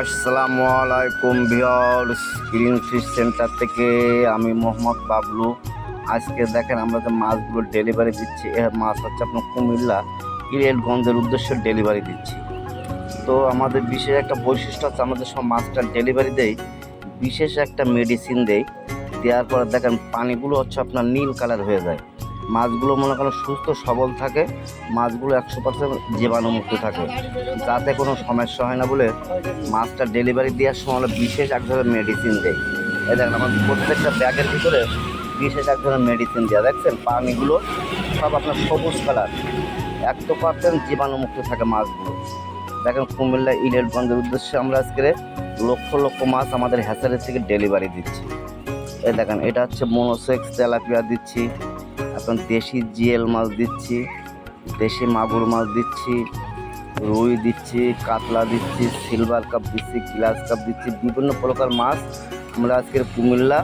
আসসালামু আলাইকুম viewers green fish centre থেকে আমি মোহাম্মদ বাবলু। আজকে দেখেন আমরা যে মাছগুলো ডেলিভারি দিচ্ছি, এ মাছ হচ্ছে আপনার কুমিল্লা ইরেলগঞ্জের উদ্দেশ্যে ডেলিভারি দিচ্ছি। তো আমাদের বিশেষ একটা বৈশিষ্ট্য হচ্ছে আমাদের সব মাছটা ডেলিভারি দেই, বিশেষ একটা মেডিসিন দেই, দেওয়ার পরে দেখেন পানিগুলো হচ্ছে আপনার নীল কালার হয়ে যায়। মাছগুলো মনে করেন সুস্থ, সবল থাকে, মাছগুলো একশো পার্সেন্ট জীবাণুমুক্ত থাকে। যাতে কোনো সমস্যা হয় না বলে মাছটা ডেলিভারি দেওয়ার সময় হলো বিশেষ এক ধরনের মেডিসিন দেয়। এই দেখেন আমাদের প্রত্যেকটা ব্যাগের ভিতরে বিশেষ এক ধরনের মেডিসিন দেওয়া। দেখছেন? পানিগুলো সব আপনার সবুজ কালার একশো পার্সেন্ট জীবাণুমুক্ত থাকে মাছগুলো। দেখেন কুমিল্লা ইলেটগঞ্জের উদ্দেশ্যে আমরা আজকে লক্ষ লক্ষ মাছ আমাদের হ্যাচারি থেকে ডেলিভারি দিচ্ছি। এই দেখেন, এটা হচ্ছে মনোসেক্স তেলাপিয়া দিচ্ছি। এখন দেশি জিএল মাছ দিচ্ছি, দেশি মাগুর মাছ দিচ্ছি, রুই দিচ্ছি, কাতলা দিচ্ছি, সিলভার কাপ দিচ্ছি, গ্লাস কাপ দিচ্ছি, বিভিন্ন প্রকার মাছ আমরা আজকের কুমিল্লা